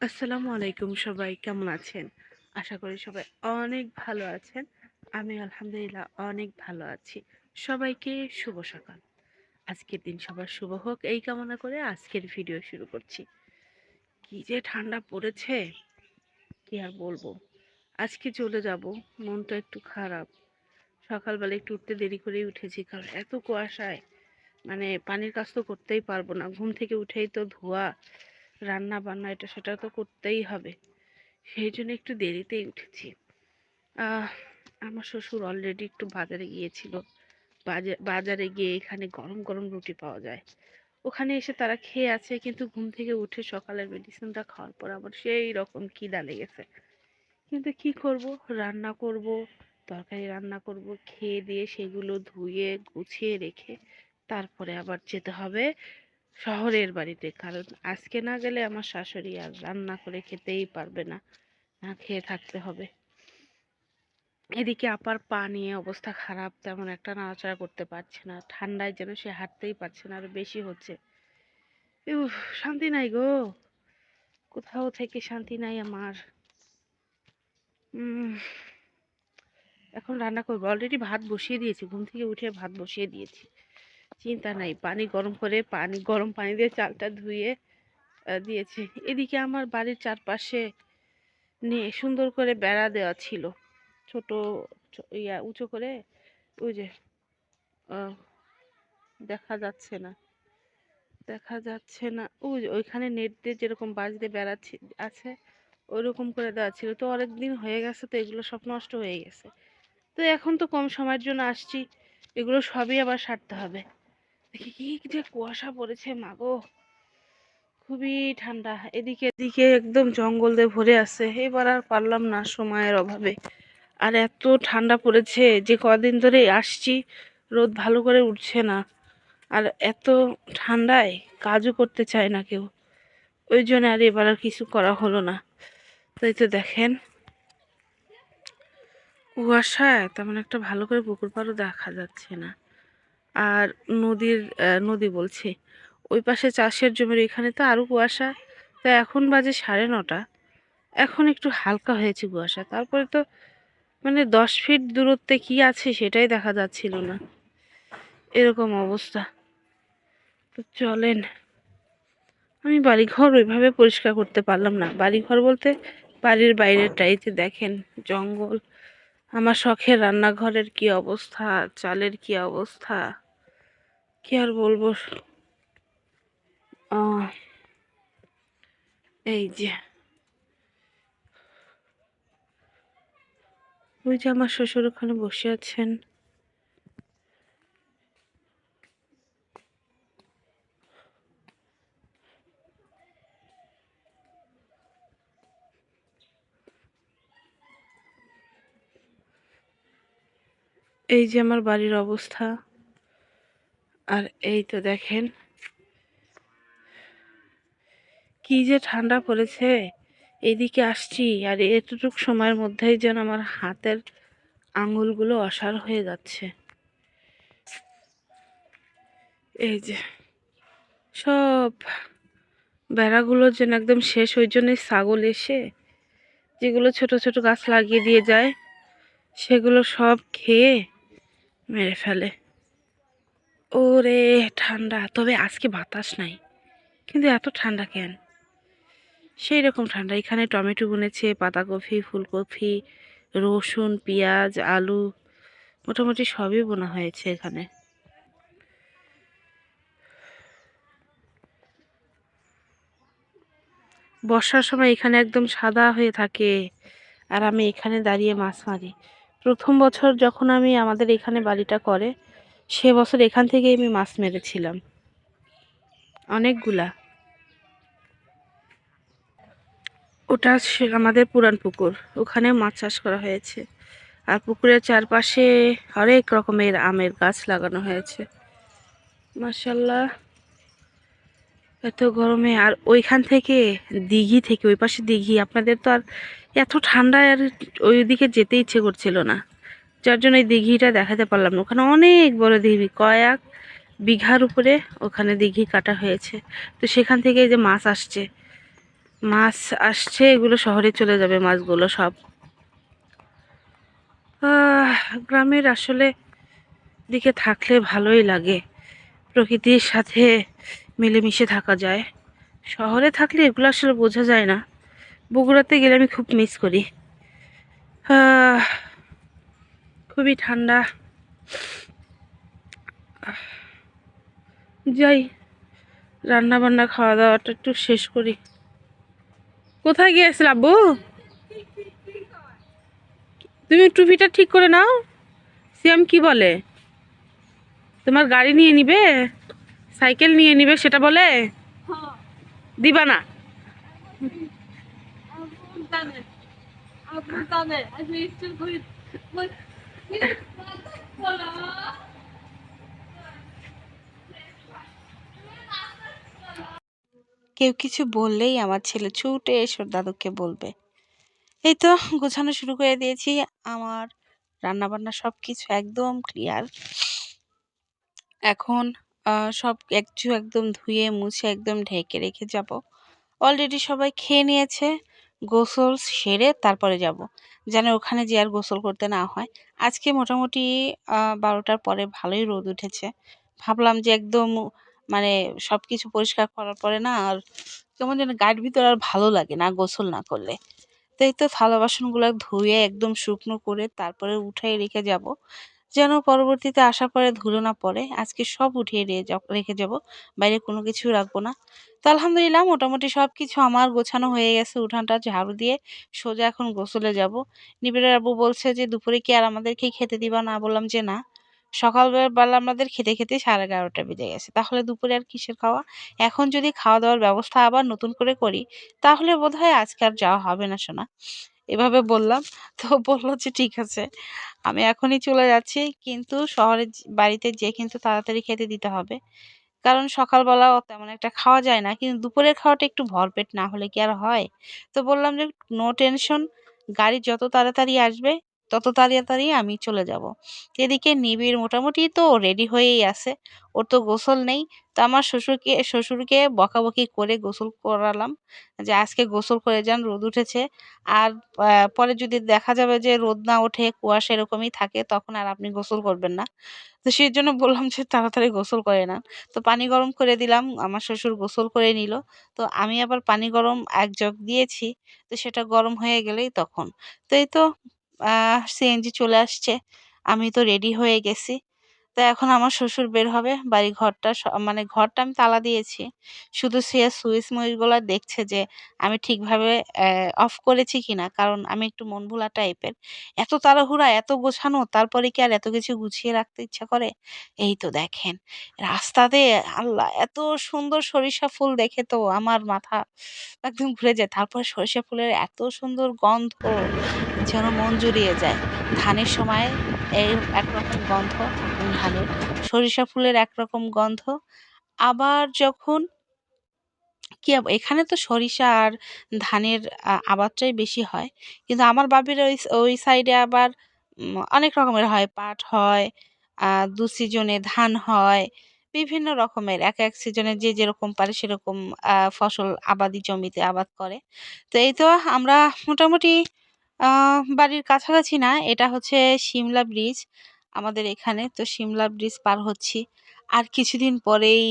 আসসালামু আলাইকুম সবাই, কেমন আছেন? আশা করি সবাই অনেক ভালো আছেন। আমি আলহামদুলিল্লাহ অনেক ভালো আছি। সবাইকে শুভ সকাল। আজকের দিন সবার শুভ হোক, এই কামনা করে আজকের ভিডিও শুরু করছি। কি যে ঠান্ডা পড়েছে, কি আর বলব? আজকে চলে যাব, মনটা একটু খারাপ। সকালবেলা একটু উঠতে দেরি করেই উঠেছি, কারণ এত কুয়াশায় মানে পানির কাজ তো করতেই পারব না। ঘুম থেকে উঠেই তো ধোয়া রান্না বান্না এটা সেটা তো করতেই হবে। সেই জন্য একটু দেরিতেই উঠেছি। আমার শ্বশুর অলরেডি একটু বাজারে গিয়েছিল। বাজা- বাজারে গিয়ে এখানে গরম গরম রুটি পাওয়া যায়। ওখানে এসে তারা খেয়ে আছে, কিন্তু ঘুম থেকে উঠে সকালের মেডিসিনটা খাওয়ার পর আবার সেই রকম খিদা লেগেছে। কিন্তু কি করব? রান্না করব, তরকারি রান্না করব, খেয়ে দিয়ে সেগুলো ধুয়ে, গুছিয়ে রেখে তারপরে আবার যেতে হবে। শহরের বাড়িতে। কারণ আজকে না গেলে আমার শাশুড়ি আর রান্না করে খেতেই পারবে না। না খেয়ে থাকতে হবে। এদিকে আপার পা নিয়ে অবস্থা খারাপ, তেমন একটা নাড়াচাড়া করতে পারছে না। ঠান্ডায় যেন সে হাঁটতেই পারছে না, আরও বেশি হচ্ছে। শান্তি নাই গো। কোথাও থেকে শান্তি নাই আমার। এখন রান্না করব। অলরেডি ভাত বসিয়ে দিয়েছি। ঘুম থেকে উঠে ভাত বসিয়ে দিয়েছি। চিন্তা নাই। পানি গরম করে পানি, গরম পানি দিয়ে চালটা ধুয়ে দিয়েছি। এদিকে আমার বাড়ির চারপাশে নিয়ে সুন্দর করে বেড়া দেওয়া ছিল। ছোট ইয়া, উঁচু করে, ওই যে দেখা যাচ্ছে না। দেখা যাচ্ছে না। ওই ওইখানে নেট দিয়ে যেরকম বাঁশ দিয়ে বেড়া আছে, ওইরকম করে দেওয়া ছিল। তো অনেক দিন হয়ে গেছে তো এগুলো সব নষ্ট হয়ে গেছে। তো এখন তো কম সময়ের জন্য আসছি। এগুলো সবই আবার সারতে হবে। দেখি কি যে কুয়াশা পড়েছে মাগো খুবই ঠান্ডা। এদিকে এদিকে একদম জঙ্গল দিয়ে ভরে আছে। এবার আর পারলাম না সময়ের অভাবে। আর এত ঠান্ডা পড়েছে যে কদিন ধরে আসছি, রোদ ভালো করে উঠছে না। আর এত ঠান্ডায় কাজও করতে চায় না কেউ। ওই জন্য আর এবার আর কিছু করা হলো না। তাই তো দেখেন, কুয়াশায় তেমন একটা ভালো করে পুকুর পাড়ও দেখা যাচ্ছে না। আর নদীর নদী বলছি। ওই পাশে চাষের জমির এখানে তো আরও কুয়াশা। তো এখন বাজে সাড়ে নটা। এখন একটু হালকা হয়েছে কুয়াশা। তারপরে তো মানে দশ ফিট দূরত্বে কি আছে সেটাই দেখা যাচ্ছিল না। এরকম অবস্থা। তো চলেন। আমি বাড়িঘর ওইভাবে পরিষ্কার করতে পারলাম না। বাড়িঘর বলতে বাড়ির বাইরেরটাইতে দেখেন, জঙ্গল। আমার শখের রান্নাঘরের কি অবস্থা, চালের কি অবস্থা। কি আর বলব? এই যে। ওই যে আমার শ্বশুর ওখানে বসে আছেন। এই যে আমার বাড়ির অবস্থা। আর এই তো দেখেন। কি যে ঠান্ডা পড়েছে। এদিকে আসছি আর এতটুক সময়ের মধ্যেই যেন আমার হাতের আঙুলগুলো অসাড় হয়ে যাচ্ছে। এই যে সব বেড়াগুলো যেন একদম শেষ, ওই জন্যই ছাগল এসে যেগুলো ছোট ছোট গাছ লাগিয়ে দিয়ে যায়, সেগুলো সব খেয়ে মেরে ফেলে। ওরে, ঠান্ডা। তবে আজকে বাতাস নাই। কিন্তু এত ঠান্ডা কেন? সেই রকম ঠান্ডা। এখানে টমেটো বুনেছে পাতাকপি ফুলকপি, রসুন, পেঁয়াজ, আলু, মোটামুটি সবই বোনা হয়েছে এখানে। বর্ষার সময় এখানে একদম সাদা হয়ে থাকে আর আমি এখানে দাঁড়িয়ে মাছ মারি। প্রথম বছর যখন আমি আমাদের এখানে বাড়িটা করে সে বছর এখান থেকেই আমি মাছ মেরেছিলাম। অনেকগুলা। ওটা আমাদের পুরান পুকুর। ওখানে মাছ চাষ করা হয়েছে। আর পুকুরের চারপাশে হরেক রকমের আমের গাছ লাগানো হয়েছে। মাশাল্লাহ এত গরমে। আর ওইখান থেকে দিঘি থেকে, ওই পাশে দিঘি। আপনাদের তো আর এত ঠান্ডায় আর ওই দিকে যেতে ইচ্ছে করছিল না। যার জন্য এই দিঘিটা দেখাতে পারলাম না। ওখানে অনেক বড় দিঘি, কয়েক বিঘার উপরে ওখানে দিঘি কাটা হয়েছে। তো সেখান থেকে যে মাছ আসছে মাছ আসছে, এগুলো শহরে চলে যাবে মাছগুলো সব। গ্রামের আসলে দিকে থাকলে ভালোই লাগে। প্রকৃতির সাথে মিলেমিশে থাকা যায়। শহরে থাকলে এগুলো আসলে বোঝা যায় না। বগুড়াতে গেলে আমি খুব মিস করি। খুবই ঠান্ডা যাই রান্না বান্না খাওয়া দাওয়াটা একটু শেষ করি কোথায় গিয়েছিল আব্বু তুমি টুপিটা ঠিক করে নাও সিয়াম কি বলে তোমার গাড়ি নিয়ে নিবে সাইকেল নিয়ে নিবে সেটা বলে দিবা না কেউ কিছু বললেই আমার ছেলে ছুটে এসে দাদুকে বলবে। এই তো গোছানো শুরু করে দিয়েছি। আমার রান্না বান্না সব কিছু একদম ক্লিয়ার এখন সব একটু একদম ধুয়ে মুছে একদম ঢেকে রেখে যাব। অলরেডি সবাই খেয়ে নিয়েছে, গোসল সেরে তারপরে যাব। যেন ওখানে যে আর গোসল করতে না হয়। আজকে মোটামুটি বারোটার পরে ভালোই রোদ উঠেছে। ভাবলাম যে একদম মানে সব কিছু পরিষ্কার করার পরে না আর কেমন যেন গায়ের ভিতর আর ভালো লাগে না গোসল না করলে। তো এই তো থালা বাসনগুলো ধুয়ে একদম শুকনো করে তারপরে উঠাই রেখে যাব। যেন পরবর্তীতে আসার পরে ধুলো না পড়ে, আজকে সব উঠিয়ে রেখে যাব। বাইরে কোনো কিছু রাখব না। তো আলহামদুলিল্লাহ মোটামুটি সব কিছু আমার গোছানো হয়ে গেছে উঠানটা ঝাড়ু দিয়ে। সোজা এখন গোসলে যাব। নিবিড়ের আব্বু বলছে যে, দুপুরে কি আর আমাদেরকে খেতে দিবা? না বললাম যে, না। সকালবেলা আমাদের খেতে খেতে সাড়ে এগারোটা বেজে গেছে। তাহলে দুপুরে আর কিসের খাওয়া? এখন যদি খাওয়া দাওয়ার ব্যবস্থা আবার নতুন করে করি, তাহলে বোধহয় আজকে আর যাওয়া হবে না শোনা এভাবে বললাম, তো বলল যে ঠিক আছে, আমি এখনই চলে যাচ্ছি, কিন্তু শহরের বাড়িতে যেয়ে কিন্তু তাড়াতাড়ি খেতে দিতে হবে। কারণ সকালবেলা তেমন একটা খাওয়া যায় না, কিন্তু দুপুরের খাওয়াটা একটু ভরপেট না হলে কি আর হয়? তো বললাম যে নো টেনশন গাড়ি যত তাড়াতাড়ি আসবে তত তাড়াতাড়ি আমি চলে যাব। এদিকে নিবিড় মোটামুটি তো রেডি হয়েই আছে। ওর তো গোসল নেই। তো আমার শ্বশুরকে শ্বশুরকে বকাবকি করে গোসল করালাম যে আজকে গোসল করে যান, রোদ উঠেছে। আর পরে যদি দেখা যাবে যে রোদ না ওঠে, কুয়াশা এরকমই থাকে, তখন আর আপনি গোসল করবেন না। তো সেই জন্য বললাম যে তাড়াতাড়ি গোসল করে নেন। তো পানি গরম করে দিলাম, আমার শ্বশুর গোসল করে নিল। তো আমি আবার পানি গরম এক জগ দিয়েছি। তো সেটা গরম হয়ে গেলেই তখন। তো এই তো আহ সিএনজি চলে আসছে। আমি তো রেডি হয়ে গেছি। তো এখন আমার শ্বশুর বের হবে। বাড়ি ঘরটা মানে ঘরটা আমি তালা দিয়েছি। শুধু সে সুইচ মুইচগুলো দেখছে যে আমি ঠিকভাবে অফ করেছি কিনা। কারণ আমি একটু মন ভোলা টাইপের। এত তাড়াহুড়া, এত গোছানো, তারপরে কি আর এত কিছু গুছিয়ে রাখতে ইচ্ছা করে? এই তো দেখেন, রাস্তাতে আল্লাহ, এত সুন্দর সরিষা ফুল দেখে তো আমার মাথা একদম ঘুরে যায়। তারপর সরিষা ফুলের এত সুন্দর গন্ধ যেন মন জুড়িয়ে যায়। ধানের সময় এই একরকম গন্ধ ধানের সরিষা ফুলের একরকম গন্ধ আবার যখন কি এখানে তো সরিষা আর ধানের আবাদটাই বেশি হয়। কিন্তু আমার বাপের ওই ওই সাইডে আবার অনেক রকমের হয়। পাট হয়, দু সিজনে ধান হয়। বিভিন্ন রকমের এক, এক সিজনে যে যেরকম পারে সেরকম ফসল আবাদি জমিতে আবাদ করে। তো এই তো আমরা মোটামুটি বাড়ির কাছাকাছি না, এটা হচ্ছে সিমলা ব্রিজ আমাদের এখানে। তো সিমলা ব্রিজ পার হচ্ছি। আর কিছুদিন পরেই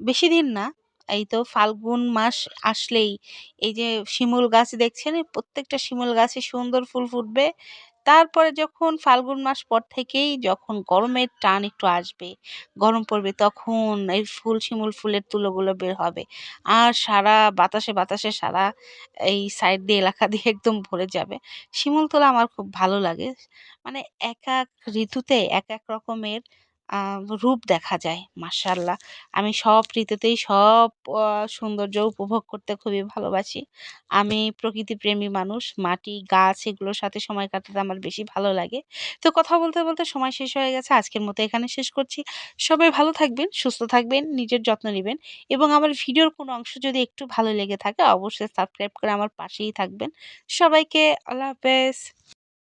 বেশি দিন না এই তো ফাল্গুন মাস আসলেই এই যে শিমুল গাছ দেখছেন প্রত্যেকটা শিমুল গাছে সুন্দর ফুল ফুটবে তারপরে যখন ফাল্গুন মাস পর থেকেই যখন গরমের টান একটু আসবে, গরম পড়বে তখন এই ফুল শিমুল ফুলের তুলোগুলো বের হবে। আর সারা বাতাসে বাতাসে সারা এই সাইড দিয়ে এলাকা দিয়ে একদম ভরে যাবে। শিমুল তোলা আমার খুব ভালো লাগে। মানে এক এক ঋতুতে এক এক রকমের রূপ দেখা যায় মার্শাল্লাহ আমি সব ঋতুতেই সব সৌন্দর্য উপভোগ করতে খুবই ভালোবাসি। আমি প্রকৃতিপ্রেমী মানুষ। মাটি, গাছ এগুলোর সাথে সময় কাটাতে আমার বেশি ভালো লাগে। তো কথা বলতে, বলতে সময় শেষ হয়ে গেছে। আজকের মতো এখানে শেষ করছি। সবাই ভালো থাকবেন, সুস্থ থাকবেন, নিজের যত্ন নেবেন এবং আমার ভিডিওর কোনো অংশ যদি একটু ভালো লেগে থাকে অবশ্যই সাবস্ক্রাইব করে আমার পাশেই থাকবেন। সবাইকে আল্লাহ হাফেজ।